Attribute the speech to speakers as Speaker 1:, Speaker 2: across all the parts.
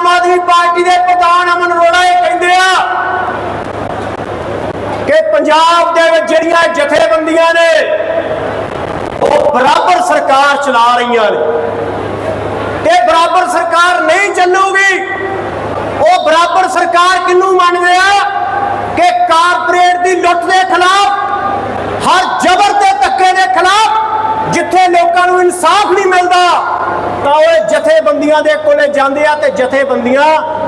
Speaker 1: Aam Aadmi party ਦੇ ਪ੍ਰਧਾਨ ਅਮਨ ਅਰੋੜਾ ਇਹ ਕਹਿੰਦੇ ਆ ਕਿ ਪੰਜਾਬ ਦੇ ਵਿੱਚ ਜਿਹੜੀਆਂ ਜਥੇਬੰਦੀਆਂ ਨੇ, ਉਹ ਬਰਾਬਰ ਸਰਕਾਰ ਚਲਾ ਰਹੀਆਂ ਨੇ। ਇਹ ਬਰਾਬਰ ਸਰਕਾਰ ਨਹੀਂ ਚੱਲੂਗੀ, ਉਹ ਬਰਾਬਰ ਸਰਕਾਰ ਕਿਹਨੂੰ ਮੰਨਦੇ ਆ? ਕਿ ਕਾਰਪੋਰੇਟ ਦੀ ਲੁੱਟ ਦੇ ਖਿਲਾਫ ਹਰ ਜ਼ਬਰ ਤੇ ਧੱਕੇ ਦੇ ਖਿਲਾਫ ਜਿੱਥੇ ਲੋਕਾਂ ਨੂੰ ਇਨਸਾਫ ਨਹੀਂ ਮਿਲਦਾ ਤਾਂ ਉਹ ਜਥੇਬੰਦੀਆਂ ਦੇ ਕੋਲੇ ਜਾਂਦੇ ਆ ਤੇ ਜਥੇਬੰਦੀਆਂ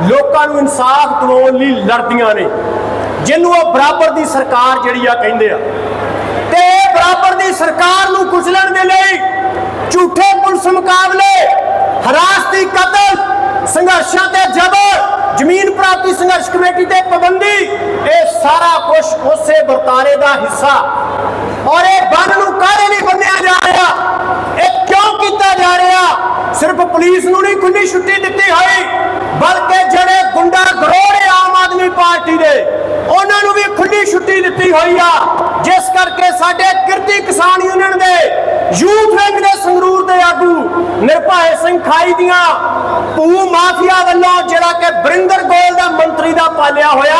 Speaker 1: ਲੋਕਾਂ ਨੂੰ ਇਨਸਾਫ ਦਿਵਾਉਣ ਲਈ ਲੜਦੀਆਂ ਨੇ। ਜਿਹਨੂੰ ਉਹ ਬਰਾਬਰ ਦੀ ਸਰਕਾਰ ਜਿਹੜੀ ਆ ਕਹਿੰਦੇ ਆ। ਤੇ ਇਹ ਬਰਾਬਰ ਦੀ ਸਰਕਾਰ ਨੂੰ ਕੁਚਲਣ ਦੇ ਲਈ ਝੂਠੇ ਪੁਲਿਸ ਮੁਕਾਬਲੇ, ਹਰਾਸਤੀ ਕਤਲ, ਸੰਘਰਸ਼ਾਂ ਤੇ ਜ਼ਬਰ, ਜ਼ਮੀਨ ਪ੍ਰਾਪਤੀ ਸੰਘਰਸ਼ ਕਮੇਟੀ ਤੇ ਪਾਬੰਦੀ, ਇਹ ਸਾਰਾ ਕੁਝ ਉਸੇ ਵਰਤਾਰੇ ਦਾ ਹਿੱਸਾ। ਔਰ ਇਹ ਬੰਨ ਨੂੰ ਕਾਹਦੇ ਲਈ ਬੰਨਿਆ ਜਾ ਰਿਹਾ? ਕੀਤਾ ਜਾ ਰਿਹਾ। ਸਿਰਫ ਪੁਲਿਸ ਨੂੰ ਨਹੀਂ ਖੁੱਲੀ ਛੁੱਟੀ ਦਿੱਤੀ ਹੋਈ। ਬਲਕਿ ਜਿਹੜੇ ਗੁੰਡਾ ਗਰੋਹ ਨੇ ਆਮ ਆਦਮੀ ਪਾਰਟੀ ਦੇ, ਉਹਨਾਂ ਨੂੰ ਵੀ ਖੁੱਲੀ ਛੁੱਟੀ ਦਿੱਤੀ ਹੋਈ ਆ। ਜਿਸ ਕਰਕੇ ਸਾਡੇ ਕਿਰਤੀ ਕਿਸਾਨ ਯੂਨੀਅਨ ਦੇ ਯੂਥ ਵਿੰਗ ਦੇ ਸੰਗਰੂਰ ਦੇ ਆਗੂ ਨਿਰਭੈ ਸਿੰਘ ਖਾਈ ਦੀਆਂ ਭੂ ਮਾਫੀਆ ਵੱਲੋਂ ਜਿਹੜਾ ਕਿ ਬਰਿੰਦਰ ਗੋਲ ਦਾ ਮੰਤਰੀ ਦਾ ਪਾਲਿਆ ਹੋਇਆ,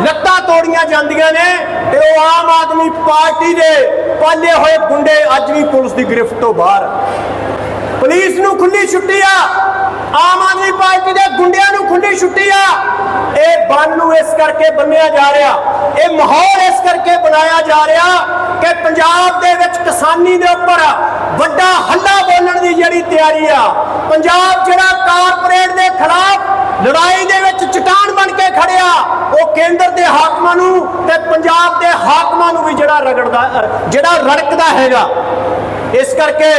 Speaker 1: ਲੱਤਾਂ ਤੋੜੀਆਂ ਜਾਂਦੀਆਂ ਨੇ ਤੇ ਉਹ ਆਮ ਆਦਮੀ ਪਾਰਟੀ ਦੇ ਪਾਲੇ ਹੋਏ ਗੁੰਡੇ ਅੱਜ ਵੀ ਪੁਲਿਸ ਦੀ ਗ੍ਰਿਫਤ ਤੋਂ ਬਾਹਰ। ਪੁਲਿਸ ਨੂੰ ਖੁੱਲੀ ਛੁੱਟੀ ਆ। ਆਮ ਆਦਮੀ ਪਾਰਟੀ ਦੇ ਗੁੰਡਿਆਂ ਨੂੰ ਖੁੱਲੀ ਛੁੱਟੀ ਆ। ਇਹ ਬੰਨ ਨੂੰ ਇਸ ਕਰਕੇ ਬੰਨਿਆ ਜਾ ਰਿਹਾ। ਇਹ ਮਾਹੌਲ ਇਸ ਕਰਕੇ ਬਣਾਇਆ ਜਾ ਰਿਹਾ ਕਿ ਪੰਜਾਬ ਦੇ ਵਿੱਚ ਕਿਸਾਨੀ ਦੇ ਉੱਪਰ ਵੱਡਾ ਹੱਲਾ ਬੋਲਣ ਦੀ ਜਿਹੜੀ ਤਿਆਰੀ ਆ, ਪੰਜਾਬ ਜਿਹੜਾ ਕਾਰਪੋਰੇਟ ਦੇ ਖਿਲਾਫ ਲੜਾਈ ਦੇ ਵਿੱਚ ਚਟਾਨ ਬਣ ਕੇ ਖੜਿਆ, ਉਹ ਕੇਂਦਰ ਦੇ ਹਾਕਮਾਂ ਨੂੰ ਤੇ ਪੰਜਾਬ ਦੇ ਹਾਕਮਾਂ ਨੂੰ ਵੀ ਜਿਹੜਾ ਰਗੜਦਾ ਜਿਹੜਾ ਰੜਕਦਾ ਹੈਗਾ। ਇਸ ਕਰਕੇ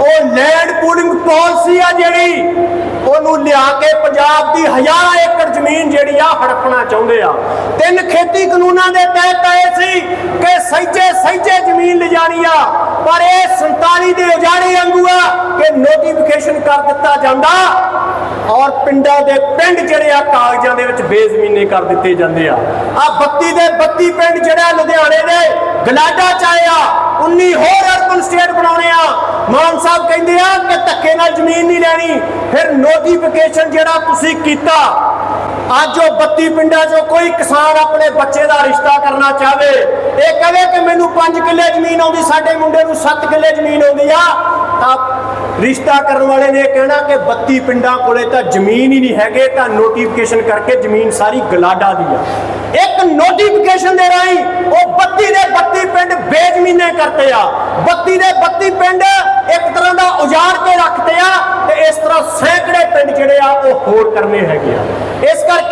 Speaker 1: ਉਹ ਲੈਂਡ ਪੂਲਿੰਗ ਪਾਲਿਸੀ ਆ ਜਿਹੜੀ, ਉਹਨੂੰ ਲਿਆ ਕੇ ਪੰਜਾਬ ਦੀ ਹਜ਼ਾਰਾਂ ਏਕੜ ਜ਼ਮੀਨ ਜਿਹੜੀ ਆ ਹੜਪਣਾ ਚਾਹੁੰਦੇ ਆ। ਤਿੰਨ ਖੇਤੀ ਕਾਨੂੰਨਾਂ ਦੇ ਤਹਿਤ ਆਏ ਸੀ ਕਿ ਸਹਿਜੇ ਸਹਿਜੇ ਜ਼ਮੀਨ ਲਿਜਾਣੀ ਆ, ਪਰ ਇਹ 47 ਦੇ ਉਜਾੜੇ ਵਾਂਗੂ ਆ ਕਿ ਨੋਟੀਫਿਕੇਸ਼ਨ ਕਰ ਦਿੱਤਾ ਜਾਂਦਾ ਔਰ ਪਿੰਡਾਂ ਦੇ ਪਿੰਡ ਜਿਹੜੇ ਆ ਕਾਗਜ਼ਾਂ ਦੇ ਵਿੱਚ ਬੇਜ਼ਮੀਨੇ ਕਰ ਦਿੱਤੇ ਜਾਂਦੇ ਆ। ਆ 32 ਦੇ 32 ਪਿੰਡ ਜਿਹੜਾ ਲੁਧਿਆਣੇ ਦੇ ਗਲਾਡਾ ਚ 19 ਹੋਰ ਅਰਬਨ ਸਟੇਟ ਬਣਾਉਣੇ ਆ। ਮਾਨ ਸਾਹਿਬ ਕਹਿੰਦੇ ਆ ਕਿ ਧੱਕੇ ਨਾਲ ਜ਼ਮੀਨ ਨਹੀਂ ਲੈਣੀ। ਫਿਰ ਨੋਟੀਫਿਕੇਸ਼ਨ ਜਿਹੜਾ ਤੁਸੀਂ ਕੀਤਾ, ਅੱਜ ਉਹ 32 ਪਿੰਡਾਂ 'ਚੋਂ ਕੋਈ ਕਿਸਾਨ ਆਪਣੇ ਬੱਚੇ ਦਾ ਰਿਸ਼ਤਾ ਕਰਨਾ ਚਾਹਵੇ। ਇਹ ਕਹੇ ਕਿ ਮੈਨੂੰ 5 ਕਿੱਲੇ ਜ਼ਮੀਨ ਆਉਂਦੀ, ਸਾਡੇ ਮੁੰਡੇ ਨੂੰ 7 ਕਿੱਲੇ ਜ਼ਮੀਨ ਆਉਂਦੀ ਆ। ਤਾਂ ਰਿਸ਼ਤਾ ਕਰਨ ਵਾਲੇ ਨੇ ਕਹਿਣਾ ਕਿ 32 ਪਿੰਡਾਂ ਕੋਲੇ ਤਾਂ ਜ਼ਮੀਨ ਹੀ ਨਹੀਂ ਹੈਗੇ, ਤਾਂ ਨੋਟੀਫਿਕੇਸ਼ਨ ਕਰਕੇ ਜ਼ਮੀਨ ਸਾਰੀ ਗਲਾਡਾ ਦੀ ਆ ਇੱਕ ਨੋਟੀਫਿਕੇਸ਼ਨ ਦੇ ਰਾਹੀਂ ਉਹ 32 ਦੇ 32 ਪਿੰਡ ਬੇਜ਼ਮੀਨੇ ਕਰਤੇ ਆ। 32 ਦੇ 32 ਪਿੰਡ ਇੱਕ ਤਰ੍ਹਾਂ ਦਾ ਉਜਾੜ ਕੇ ਰੱਖਤੇ ਆ ਤੇ ਇਸ ਤਰ੍ਹਾਂ ਸੈਂਕੜੇ ਪਿੰਡ ਜਿਹੜੇ ਆ ਉਹ ਹੋਰ ਕਰਨੇ ਹੈਗੇ ਆ। ਇਸ ਕਰਕੇ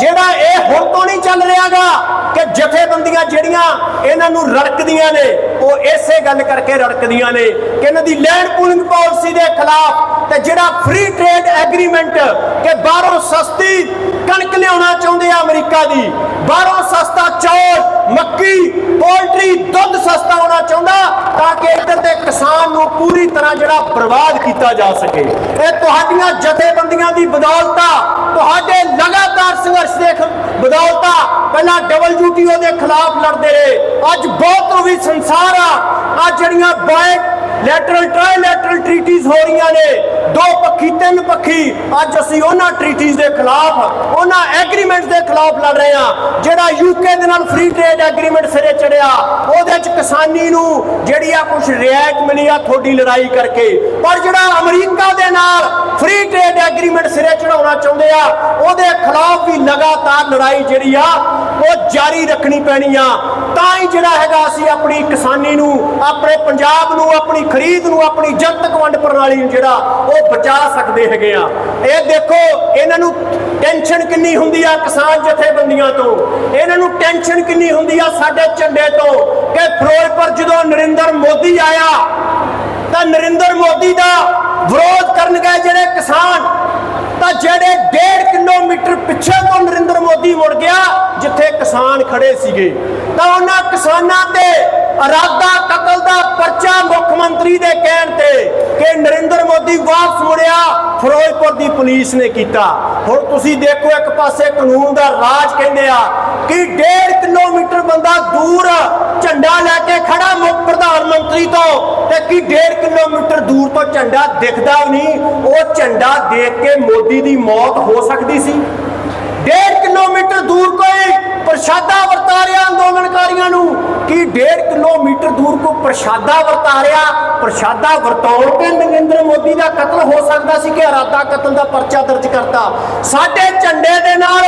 Speaker 1: ਜਿਹੜਾ ਇਹ ਹੁਣ ਤੋਂ ਨਹੀਂ ਚੱਲ ਰਿਹਾਗਾ ਕਿ ਜਥੇਬੰਦੀਆਂ ਜਿਹੜੀਆਂ ਇਹਨਾਂ ਨੂੰ ਰੜਕਦੀਆਂ ਨੇ, ਉਹ ਇਸੇ ਗੱਲ ਕਰਕੇ ਰੜਕਦੀਆਂ ਨੇ ਕਿ ਇਹਨਾਂ ਦੀ ਲੈਂਡ ਪੂਲਿੰਗ ਪਾਲਿਸੀ ਦੇ ਖਿਲਾਫ ਤੇ ਜਿਹੜਾ ਫ੍ਰੀ ਟ੍ਰੇਡ ਐਗਰੀਮੈਂਟ ਕਿ ਬਾਹਰੋਂ ਸਸਤੀ ਕਣਕ ਲਿਆਉਣਾ ਚਾਹੁੰਦੇ ਆ ਅਮਰੀਕਾ ਦੀ, ਬਾਹਰੋਂ ਸਸਤਾ ਚੌਲ, ਮੱਕੀ ਪੋਲਟਰੀ ਦੁੱਧ ਸਸਤਾ ਹੋਣਾ ਚਾਹੁੰਦਾ ਤਾਂ ਕਿ ਇੱਧਰ ਦੇ ਕਿਸਾਨ ਨੂੰ ਪੂਰੀ ਤਰ੍ਹਾਂ ਜਿਹੜਾ ਬਰਬਾਦ ਕੀਤਾ ਜਾ ਸਕੇ। ਇਹ ਤੁਹਾਡੀਆਂ ਜਥੇਬੰਦੀਆਂ ਦੀ ਬਦੌਲਤ, ਤੁਹਾਡੇ ਲਗਾਤਾਰ ਸੰਘਰਸ਼ ਦੇ ਖ- ਪਹਿਲਾਂ WTO ਦੇ ਖਿਲਾਫ ਲੜਦੇ ਰਹੇ। ਅੱਜ ਬਹੁਤ ਵੀ ਸੰਸਾਰ ਆ, ਅੱਜ ਜਿਹੜੀਆਂ ਬਾਇ ਲੈਟਰਲ ਟ੍ਰਾਈਲੈਟਰਲ ਟ੍ਰੀਟੀਜ਼ ਹੋ ਰਹੀਆਂ ਨੇ। ਦੋ ਪੱਖੀ, ਤਿੰਨ ਪੱਖੀ। ਅੱਜ ਅਸੀਂ ਉਹਨਾਂ ਟ੍ਰੀਟੀਜ਼ ਦੇ ਖਿਲਾਫ, ਉਹਨਾਂ ਐਗਰੀਮੈਂਟਸ ਦੇ ਖਿਲਾਫ ਲੜ ਰਹੇ ਆ ਜਿਹੜਾ ਯੂਕੇ ਦੇ ਨਾਲ ਫ੍ਰੀ ਟ੍ਰੇਡ ਐਗਰੀਮੈਂਟ ਸਿਰੇ ਚੜਿਆ, ਉਹਦੇ ਚ ਕਿਸਾਨੀ ਨੂੰ ਜਿਹੜੀ ਆ ਕੁਝ ਰਿਆਇਤ ਮਿਲੀ ਆ ਤੁਹਾਡੀ ਲੜਾਈ ਕਰਕੇ। ਪਰ ਜਿਹੜਾ ਅਮਰੀਕਾ ਦੇ ਨਾਲ ਫ੍ਰੀ ਟ੍ਰੇਡ ਐਗਰੀਮੈਂਟ ਸਿਰੇ ਚੜਾਉਣਾ ਚਾਹੁੰਦੇ ਆ, ਉਹਦੇ ਖਿਲਾਫ ਵੀ ਲਗਾਤਾਰ ਲੜਾਈ ਜਿਹੜੀ ਆ, ਉਹ ਜਾਰੀ ਰੱਖਣੀ ਪੈਣੀ ਆ। ਤਾਂ ਹੀ ਜਿਹੜਾ ਹੈਗਾ ਅਸੀਂ ਆਪਣੀ ਕਿਸਾਨੀ ਨੂੰ, ਆਪਣੇ ਪੰਜਾਬ ਨੂੰ, ਆਪਣੀ ਖਰੀਦ ਨੂੰ ਆਪਣੀ ਜਨਤਕ ਵੰਡ ਪ੍ਰਣਾਲੀ ਨੂੰ ਜਿਹੜਾ ਉਹ ਬਚਾ ਸਕਦੇ ਹੈਗੇ ਆ। ਇਹ ਦੇਖੋ, ਇਹਨਾਂ ਨੂੰ ਟੈਨਸ਼ਨ ਕਿੰਨੀ ਹੁੰਦੀ ਆ ਕਿਸਾਨ ਜਥੇਬੰਦੀਆਂ ਤੋਂ। ਇਹਨਾਂ ਨੂੰ ਟੈਨਸ਼ਨ ਕਿੰਨੀ ਹੁੰਦੀ ਆ ਸਾਡੇ ਝੰਡੇ ਤੋਂ ਕਿ ਫਿਰੋਜ਼ਪੁਰ ਜਦੋਂ ਨਰਿੰਦਰ ਮੋਦੀ ਆਇਆ, ਤਾਂ ਨਰਿੰਦਰ ਮੋਦੀ ਦਾ ਵਿਰੋਧ ਕਰਨ ਗਏ ਜਿਹੜੇ ਕਿਸਾਨ, ਤਾਂ ਜਿਹੜੇ 1.5 ਕਿਲੋਮੀਟਰ ਪਿੱਛੇ ਤੋਂ ਨਰਿੰਦਰ ਮੋਦੀ ਮੁੜ ਗਿਆ, ਜਿੱਥੇ ਕਿਸਾਨ ਖੜੇ ਸੀਗੇ। ਤਾਂ ਉਹਨਾਂ ਕਿਸਾਨਾਂ ਤੇ ਇਰਾਦਾ ਕਤਲ ਦਾ ਪਰਚਾ ਮੁੱਖ ਮੰਤਰੀ ਦੇ ਕਹਿਣ ਤੇ ਕਿ ਨਰਿੰਦਰ ਮੋਦੀ ਵਾਪਸ ਮੁੜਿਆ, ਫਿਰੋਜ਼ਪੁਰ ਦੀ ਪੁਲਿਸ ਨੇ ਕੀਤਾ। ਹੁਣ ਤੁਸੀਂ ਦੇਖੋ, ਇੱਕ ਪਾਸੇ ਕਾਨੂੰਨ ਦਾ ਰਾਜ ਕਹਿੰਦੇ ਆ ਕਿ 1.5 ਕਿਲੋਮੀਟਰ ਬੰਦਾ ਦੂਰ ਝੰਡਾ ਲੈ ਕੇ ਖੜਾ ਮੁੱਖ ਪ੍ਰਧਾਨ ਮੰਤਰੀ ਤੋਂ ਤੇ ਕੀ 1.5 ਕਿਲੋਮੀਟਰ ਦੂਰ ਤੋਂ ਝੰਡਾ ਦਿਖਦਾ ਨਹੀਂ, ਉਹ ਝੰਡਾ ਦੇਖ ਕੇ ਮੋਦੀ ਦੀ ਮੌਤ ਹੋ ਸਕਦੀ ਸੀ। 1.5 ਕਿਲੋਮੀਟਰ ਦੂਰ ਕੋਈ ਪ੍ਰਸ਼ਾਦਾ ਵਰਤਾ ਰਿਹਾ ਅੰਦੋਲਨਕਾਰੀਆਂ ਨੂੰ ਕਿ 1.5 ਕਿਲੋਮੀਟਰ ਦੂਰ ਕੋ ਪ੍ਰਸ਼ਾਦਾ ਵਰਤਾ ਰਿਹਾ, ਪ੍ਰਸ਼ਾਦਾ ਵਰਤਾਉਣ ਤੇ ਨਰਿੰਦਰ ਮੋਦੀ ਦਾ ਕਤਲ ਹੋ ਸਕਦਾ ਸੀ ਕਿ ਇਰਾਦਾ ਕਤਲ ਦਾ ਪਰਚਾ ਦਰਜ ਕਰਤਾ। ਸਾਡੇ ਝੰਡੇ ਦੇ ਨਾਲ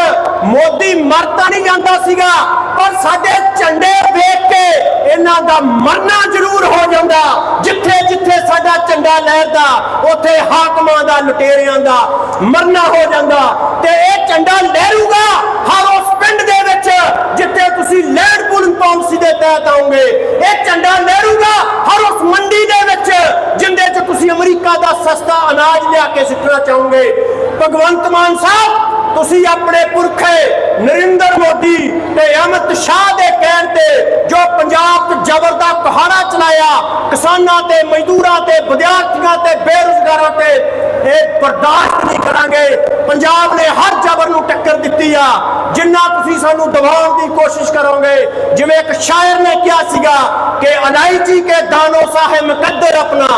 Speaker 1: ਮੋਦੀ ਮਰ ਨਹੀਂ ਜਾਂਦਾ ਸੀਗਾ, ਪਰ ਸਾਡੇ ਝੰਡੇ ਵੇਖ ਕੇ ਇਹਨਾਂ ਦਾ ਮਰਨਾ ਜ਼ਰੂਰ ਹੋ ਜਾਂਦਾ। ਜਿੱਥੇ ਜਿੱਥੇ ਸਾਡਾ ਝੰਡਾ ਲਹਿਰਦਾ, ਉੱਥੇ ਹਾਕਮਾਂ ਦਾ ਲੁਟੇਰਿਆਂ ਦਾ ਮਰਨਾ ਹੋ ਜਾਂਦਾ। ਤੇ ਇਹ ਝੰਡਾ ਲਹਿਰੂਗਾ, ਹਰ ਉਸ ਵਿੱਚ ਜਿੱਥੇ ਤੁਸੀਂ ਲੈਂਡ ਪੂਲਿੰਗ ਪਾਲਿਸੀ ਦੇ ਤਹਿਤ ਆਓਗੇ ਇਹ ਝੰਡਾ ਲਹਿਰੂਗਾ ਹਰ ਉਸ ਮੰਡੀ ਦੇ ਵਿੱਚ ਜਿੰਦੇ 'ਚ ਤੁਸੀਂ ਅਮਰੀਕਾ ਦਾ ਸਸਤਾ ਅਨਾਜ ਲਿਆ ਕੇ ਸਿੱਟਣਾ ਚਾਹੋਗੇ। ਭਗਵੰਤ ਮਾਨ ਸਾਹਿਬ, ਤੁਸੀਂ ਆਪਣੇ ਪੁਰਖੇ ਨਰਿੰਦਰ ਮੋਦੀ ਤੇ ਅਮਿਤ ਸ਼ਾਹ ਦੇ ਕਹਿਣ ਤੇ ਜੋ ਪੰਜਾਬ 'ਚ ਜ਼ਬਰ ਦਾ ਕਹਾੜਾ ਚਲਾਇਆ, ਕਿਸਾਨਾਂ ਤੇ, ਮਜ਼ਦੂਰਾਂ ਤੇ, ਵਿਦਿਆਰਥੀਆਂ ਤੇ, ਬੇਰੁਜ਼ਗਾਰਾਂ ਤੇ, ਇਹ ਬਰਦਾਸ਼ਤ ਨਹੀਂ ਕਰਾਂਗੇ। ਪੰਜਾਬ ਨੇ ਹਰ ਜ਼ਬਰ ਨੂੰ ਟੱਕਰ ਦਿੱਤੀ ਆ, ਜਿੰਨਾ ਸਾਨੂੰ ਦਬਾਉਣ ਦੀ ਕੋਸ਼ਿਸ਼ ਕਰੋਗੇ। ਜਿਵੇਂ ਇੱਕ ਸ਼ਾਇਰ ਨੇ ਕਿਹਾ ਸੀਗਾ ਕਿ ਅਲਾਇਚੀ ਕੇ ਦਾਨੋ ਸਾਹਿਬ ਮੁਕੱਦਰ ਆਪਣਾ।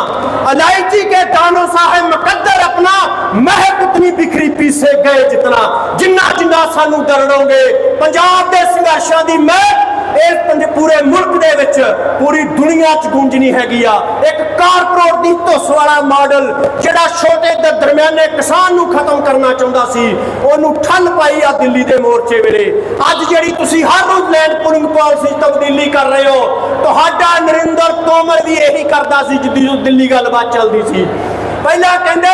Speaker 1: ਅਲਾਇਚੀ ਕੇ ਦਾਨੋ ਸਾਹਿਬ ਮੁਕੱਦਰ ਆਪਣਾ ਮਹਿਕ ਉਤਨੀ ਬਿਖਰੀ ਪੀਸੇ ਗਏ ਜਿਤਨਾ। ਜਿੰਨਾ ਜਿੰਨਾ ਸਾਨੂੰ ਦਰੜੋਗੇ ਪੰਜਾਬ ਦੇ ਸੰਘਰਸ਼ਾਂ ਦੀ ਮਹਿਕ ਇਸ ਪੰਜ ਪੂਰੇ ਮੁਲਕ ਦੇ ਵਿੱਚ ਪੂਰੀ ਦੁਨੀਆ 'ਚ ਗੂੰਜਣੀ ਹੈਗੀ ਆ। ਇੱਕ ਕਾਰਪੋਰੇਟ ਦੀ ਧੁੱਸ ਵਾਲਾ ਮਾਡਲ ਜਿਹੜਾ ਛੋਟੇ ਤੇ ਦਰਮਿਆਨੇ ਕਿਸਾਨ ਨੂੰ ਖਤਮ ਕਰਨਾ ਚਾਹੁੰਦਾ ਸੀ, ਉਹਨੂੰ ਠੱਲ ਪਾਈ ਆ ਦਿੱਲੀ ਦੇ ਮੋਰਚੇ ਵੇਲੇ। ਅੱਜ ਜਿਹੜੀ ਤੁਸੀਂ ਹਰ ਰੋਜ਼ ਲੈਂਡ ਪੂਲਿੰਗ ਪਾਲਿਸੀ ਤਬਦੀਲੀ ਕਰ ਰਹੇ ਹੋ, ਤੁਹਾਡਾ ਨਰਿੰਦਰ ਤੋਮਰ ਵੀ ਇਹੀ ਕਰਦਾ ਸੀ ਜਦੋਂ ਦਿੱਲੀ ਗੱਲਬਾਤ ਚੱਲਦੀ ਸੀ। ਪਹਿਲਾਂ ਕਹਿੰਦੇ,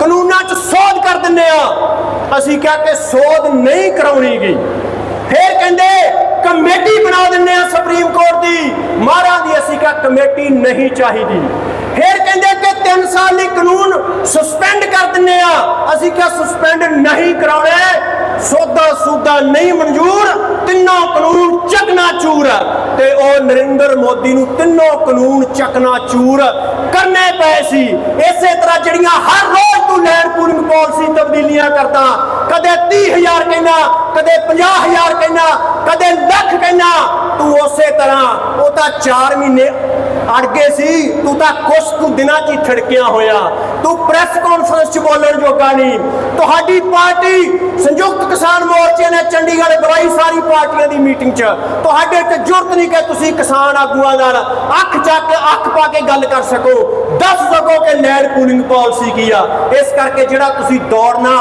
Speaker 1: ਕਾਨੂੰਨਾਂ 'ਚ ਸੋਧ ਕਰ ਦਿੰਨੇ ਆ। ਅਸੀਂ ਕਿਹਾ ਕਿ ਸੋਧ ਨਹੀਂ ਕਰਾਉਣੀ ਗਈ ਫੇਰ ਕਹਿੰਦੇ ਕਮੇਟੀ ਬਣਾ ਦਿੰਨੇ ਆ ਸੁਪਰੀਮ ਕੋਰਟ ਦੀ। ਮਹਾਰਾਜ ਦੀ ਅਸੀਂ ਕਿਹਾ, ਕਮੇਟੀ ਨਹੀਂ ਚਾਹੀਦੀ। ਫਿਰ ਕਹਿੰਦੇ ਕਿ 3 ਸਾਲ ਲਈ ਕਾਨੂੰਨ ਸਸਪੈਂਡ ਕਰ ਦਿੰਨੇ ਆ। ਅਸੀਂ ਕਿਹਾ ਸਸਪੈਂਡ ਨਹੀਂ ਕਰਾਉਣਾ। ਸੋਧਾ ਸੂਦਾ ਨਹੀਂ ਮਨਜ਼ੂਰ। ਤਿੰਨੋਂ ਕਾਨੂੰਨ ਚੱਕਣਾ ਚੂਰ। ਤੇ ਉਹ ਨਰਿੰਦਰ ਮੋਦੀ ਨੂੰ ਤਿੰਨੋਂ ਕਾਨੂੰਨ ਚਕਨਾ ਚੂਰ ਕਰਨੇ ਪਏ ਸੀ। ਇਸੇ ਤਰ੍ਹਾਂ ਜਿਹੜੀਆਂ ਹਰ ਰੋਜ਼ ਤੂੰ ਲੈਂਡ ਪੂਲਿੰਗ ਪਾਲਿਸੀ ਤਬਦੀਲੀਆਂ ਕਰਦਾ। ਕਦੇ 30000 ਕਹਿਣਾ ਕਦੇ 50000 ਕਹਿਣਾ ਕਦੇ ਲੱਖ ਕਹਿਣਾ ਤੂੰ ਉਸੇ ਤਰ੍ਹਾਂ, ਉਹ ਤਾਂ 4 ਮਹੀਨੇ ਅੜ ਗਏ ਸੀ। ਤੂੰ ਤਾਂ ਕੁਛ ਤੂੰ ਦਿਨਾਂ 'ਚ ਹੀ ਥੜਕਿਆ ਹੋਇਆ। ਤੂੰ ਪ੍ਰੈਸ ਕਾਨਫਰੰਸ 'ਚ ਬੋਲਣ ਜੋਗਾ ਨਹੀਂ। ਤੁਹਾਡੀ ਪਾਰਟੀ ਸੰਯੁਕਤ ਕਿਸਾਨ ਮੋਰਚੇ ਨੇ ਚੰਡੀਗੜ੍ਹ ਬੁਲਾਈ ਸਾਰੀ ਪਾਰਟੀਆਂ ਦੀ ਮੀਟਿੰਗ 'ਚ। ਤੁਹਾਡੇ ਤੇ ਜ਼ਰੂਰਤ ਨਹੀਂ ਕਿ ਤੁਸੀਂ ਕਿਸਾਨ ਆਗੂਆਂ ਨਾਲ ਅੱਖ ਚੱਕ ਅੱਖ ਪਾ ਕੇ ਗੱਲ ਕਰ ਸਕੋ। ਦੱਸ ਸਕੋ ਕਿ ਲੈਂਡ ਪੂਲਿੰਗ ਪਾਲਿਸੀ ਕੀ ਆ। ਇਸ ਕਰਕੇ ਜਿਹੜਾ ਤੁਸੀਂ ਦੌੜਨਾ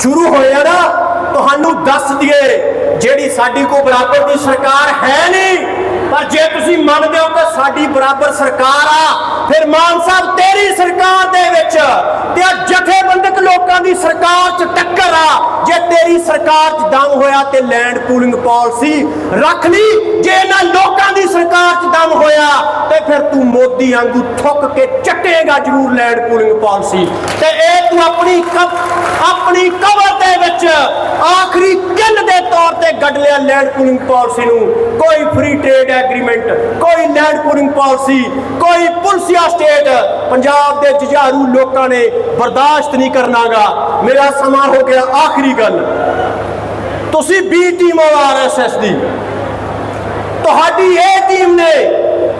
Speaker 1: ਸ਼ੁਰੂ ਹੋਇਆ ਨਾ, ਤੁਹਾਨੂੰ ਦੱਸ ਦਈਏ, ਜਿਹੜੀ ਸਾਡੀ ਕੋ ਬਰਾਬਰ ਦੀ ਸਰਕਾਰ ਹੈ ਨਹੀਂ। ਪਰ ਜੇ ਤੁਸੀਂ ਮੰਨਦੇ ਹੋ ਕਿ ਸਾਡੀ ਬਰਾਬਰ ਸਰਕਾਰ ਆ, ਫਿਰ ਮਾਨ ਸਾਹਿਬ ਤੇਰੀ ਸਰਕਾਰ ਦੇ ਵਿੱਚ ਤੇ ਆ ਜਥੇਬੰਦਕ ਲੋਕਾਂ ਦੀ ਸਰਕਾਰ 'ਚ ਟੱਕਰ ਆ। ਜੇ ਤੇਰੀ ਸਰਕਾਰ 'ਚ ਦਮ ਹੋਇਆ ਤੇ ਲੈਂਡ ਪੂਲਿੰਗ ਪਾਲਿਸੀ ਰੱਖ ਲਈ, ਜੇ ਇਹਨਾਂ ਲੋਕਾਂ ਦੀ ਸਰਕਾਰ 'ਚ ਦਮ ਹੋਇਆ, ਤੇ ਫਿਰ ਤੂੰ ਮੋਦੀ ਵਾਂਗੂ ਥੁੱਕ ਕੇ ਚੱਟੇਗਾ ਜ਼ਰੂਰ ਲੈਂਡ ਪੂਲਿੰਗ ਪਾਲਿਸੀ ਤੇ ਇਹ ਤੂੰ ਆਪਣੀ ਆਪਣੀ ਕਬਰ ਦੇ ਵਿੱਚ ਆਖਰੀ ਕਿੱਲ ਦੇ ਤੌਰ ਤੇ ਗੱਡ ਲਿਆ ਲੈਂਡ ਪੂਲਿੰਗ ਪਾਲਿਸੀ ਨੂੰ। ਕੋਈ ਫ੍ਰੀ ਟ੍ਰੇਡ ਐਗਰੀਮੈਂਟ ਕੋਈ ਲੈਂਡ ਪੂਲਿੰਗ ਪਾਲਿਸੀ ਕੋਈ ਪੁਲਸੀਆ ਸਟੇਟ ਪੰਜਾਬ ਦੇ ਜੁਝਾਰੂ ਲੋਕਾਂ ਨੇ ਬਰਦਾਸ਼ਤ ਨਹੀਂ ਕਰਨਾਗਾ। ਮੇਰਾ ਸਮਾਂ ਹੋ ਗਿਆ ਆਖਰੀ ਗੱਲ। ਤੁਸੀਂ ਬੀ ਟੀਮ ਆਰਐਸਐਸ ਦੀ। ਤੁਹਾਡੀ ਇਹ ਟੀਮ ਨੇ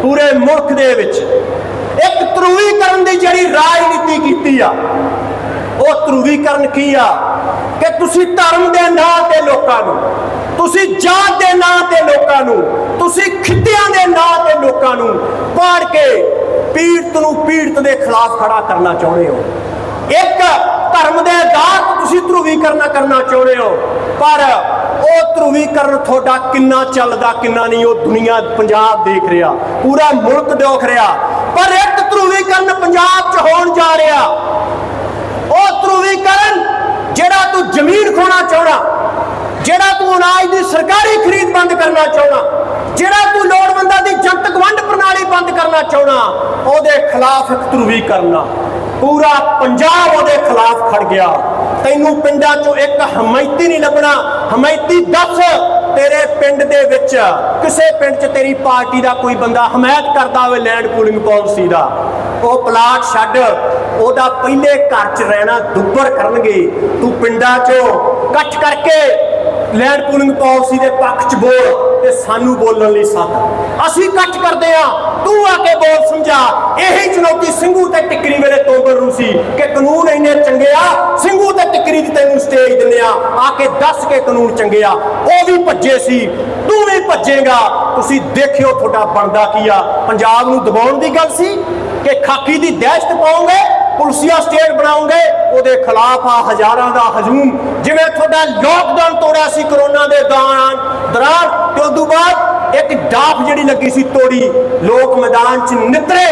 Speaker 1: ਪੂਰੇ ਮੁਲਕ ਦੇ ਵਿੱਚ ਇੱਕ ਧਰੂਵੀਕਰਨ ਦੀ ਜਿਹੜੀ ਰਾਜਨੀਤੀ ਕੀਤੀ ਆ, ਉਹ ਧਰੂਵੀਕਰਨ ਕੀ ਆ? ਕਿ ਤੁਸੀਂ ਧਰਮ ਦੇ ਨਾਂ ਤੇ ਲੋਕਾਂ ਨੂੰ, ਤੁਸੀਂ ਜਾਤ ਦੇ ਨਾਂ ਤੇ ਲੋਕਾਂ ਨੂੰ, ਤੁਸੀਂ ਖਿੱਤਿਆਂ ਦੇ ਨਾਂ ਤੇ ਲੋਕਾਂ ਨੂੰ ਪਾੜ ਕੇ ਪੀੜਤ ਨੂੰ ਪੀੜਤ ਦੇ ਖਿਲਾਫ ਖੜਾ ਕਰਨਾ ਚਾਹੁੰਦੇ ਹੋ। ਇੱਕ ਧਰਮ ਦੇ ਆਧਾਰ ਤੁਸੀਂ ਧਰੂਵੀਕਰਨ ਕਰਨਾ ਚਾਹੁੰਦੇ ਹੋ, ਪਰ ਉਹ ਧਰੂਵੀਕਰਨ ਤੁਹਾਡਾ ਕਿੰਨਾ ਚੱਲਦਾ, ਕਿੰਨਾ ਨਹੀਂ, ਉਹ ਦੁਨੀਆ ਪੰਜਾਬ ਦੇਖ ਰਿਹਾ, ਪੂਰਾ ਮੁਲਕ ਦੇਖ ਰਿਹਾ। ਪਰ ਇੱਕ ਧਰੂਵੀਕਰਨ ਪੰਜਾਬ 'ਚ ਹੋਣ ਜਾ ਰਿਹਾ। ਉਹ ਧਰੂਵੀਕਰਨ ਜਿਹੜਾ ਤੂੰ ਜ਼ਮੀਨ ਖੋਣਾ ਚਾਹਣਾ ਜਿਹੜਾ ਤੂੰ ਅਨਾਜ ਦੀ ਸਰਕਾਰੀ ਖਰੀਦ ਬੰਦ ਕਰਨਾ ਚਾਹਣਾ ਜਿਹੜਾ ਤੂੰ ਲੋੜਵੰਦਾਂ ਦੀ ਜਨਤਕ ਵੰਡ ਪ੍ਰਣਾਲੀ ਬੰਦ ਕਰਨਾ ਚਾਹਣਾ ਉਹਦੇ ਖਿਲਾਫ ਇੱਕ ਕਰਨਾ ਪੂਰਾ ਪੰਜਾਬ ਉਹਦੇ ਖਿਲਾਫ ਖੜ ਗਿਆ। ਤੈਨੂੰ ਪਿੰਡਾਂ 'ਚੋਂ ਇੱਕ ਹਮਾਇਤੀ ਨਹੀਂ ਲੱਭਣਾ। ਹਮਾਇਤੀ ਦੱਸ, ਤੇਰੇ ਪਿੰਡ ਦੇ ਵਿੱਚ ਕਿਸੇ ਪਿੰਡ 'ਚ ਤੇਰੀ ਪਾਰਟੀ ਦਾ ਕੋਈ ਬੰਦਾ ਹਮਾਇਤ ਕਰਦਾ ਹੋਵੇ ਲੈਂਡ ਪੂਲਿੰਗ ਪਾਲਿਸੀ ਦਾ। ਉਹ ਪਲਾਟ ਛੱਡ, ਉਹਦਾ ਪਹਿਲੇ ਘਰ 'ਚ ਰਹਿਣਾ ਦੁੱਬਰ ਕਰਨਗੇ। ਤੂੰ ਪਿੰਡਾਂ 'ਚੋਂ ਇਕੱਠ ਕਰਕੇ ਲੈਂਡ ਪੂਲਿੰਗ ਪਾਲਿਸੀ ਦੇ ਪੱਖ 'ਚ ਬੋਲ। ਤੇ ਸਾਨੂੰ ਬੋਲਣ ਲਈ ਸੱਦ ਅਸੀਂ ਇਕੱਠ ਕਰਦੇ ਆ ਤੂੰ ਆ ਕੇ ਬੋਲ ਸਮਝਾ। ਇਹੀ ਚੁਣੌਤੀ ਸਿੰਘੂ ਤੇ ਟਿੱਕਰੀ ਵੇਲੇ ਤੋਬਰ ਨੂੰ ਸੀ ਕਿ ਕਾਨੂੰਨ ਇੰਨੇ ਚੰਗੇ ਆ, ਸਿੰਘੂ ਤੇ ਟਿੱਕਰੀ ਦੀ ਤੈਨੂੰ ਸਟੇਜ ਦਿੰਦੇ ਆ ਆ ਕੇ ਦੱਸ ਕੇ ਕਾਨੂੰਨ ਚੰਗੇ ਆ। ਉਹ ਵੀ ਭੱਜੇ ਸੀ। ਤੂੰ ਵੀ ਭੱਜੇਗਾ। ਤੁਸੀਂ ਦੇਖਿਓ ਤੁਹਾਡਾ ਬਣਦਾ ਕੀ ਆ। ਪੰਜਾਬ ਨੂੰ ਦਬਾਉਣ ਦੀ ਗੱਲ ਸੀ ਕਿ ਖਾਕੀ ਦੀ ਦਹਿਸ਼ਤ ਪਾਉਂਗੇ, ਪੁਲਸੀਆ ਸਟੇਟ ਬਣਾਓਗੇ ਉਹਦੇ ਖਿਲਾਫ ਆ ਹਜ਼ਾਰਾਂ ਦਾ ਹਜੂਮ। ਜਿਵੇਂ ਤੁਹਾਡਾ ਲੋਕਡਾਊਨ ਤੋੜਿਆ ਸੀ ਕਰੋਨਾ ਦੇ ਦੌਰਾਨ। ਦੌਰਾਨ ਤੇ ਉਦੋਂ ਬਾਅਦ ਇੱਕ ਡਾਫ ਜਿਹੜੀ ਲੱਗੀ ਸੀ ਤੋੜੀ, ਲੋਕ ਮੈਦਾਨ 'ਚ ਨਿਤਰੇ।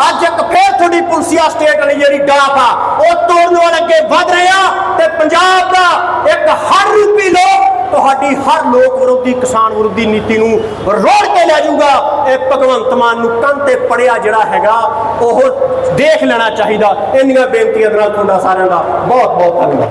Speaker 1: ਅੱਜ ਇੱਕ ਫੇਰ ਤੁਹਾਡੀ ਪੁਲਸੀਆ ਸਟੇਟ ਵਾਲੀ ਜਿਹੜੀ ਡਾਫ ਆ, ਉਹ ਤੋੜਨ ਵਾਲ ਅੱਗੇ ਵਧ ਰਹੇ ਆ, ਤੇ ਪੰਜਾਬ ਦਾ ਇੱਕ ਹਰ ਰੂਪੀ ਲੋਕ, ਤੁਹਾਡੀ ਹਰ ਲੋਕ ਵਿਰੋਧੀ, ਕਿਸਾਨ ਵਿਰੋਧੀ ਨੀਤੀ ਨੂੰ ਰੋੜ ਕੇ ਲੈ ਜਾਊਗਾ। ਇਹ ਭਗਵੰਤ ਮਾਨ ਨੂੰ ਕੰਨ ਤੇ ਪੜਿਆ ਜਿਹੜਾ ਹੈਗਾ, ਉਹ ਦੇਖ ਲੈਣਾ ਚਾਹੀਦਾ। ਇੰਨੀਆਂ ਬੇਨਤੀਆਂ ਦੇ ਨਾਲ ਤੁਹਾਡਾ ਸਾਰਿਆਂ ਦਾ ਬਹੁਤ ਬਹੁਤ ਧੰਨਵਾਦ।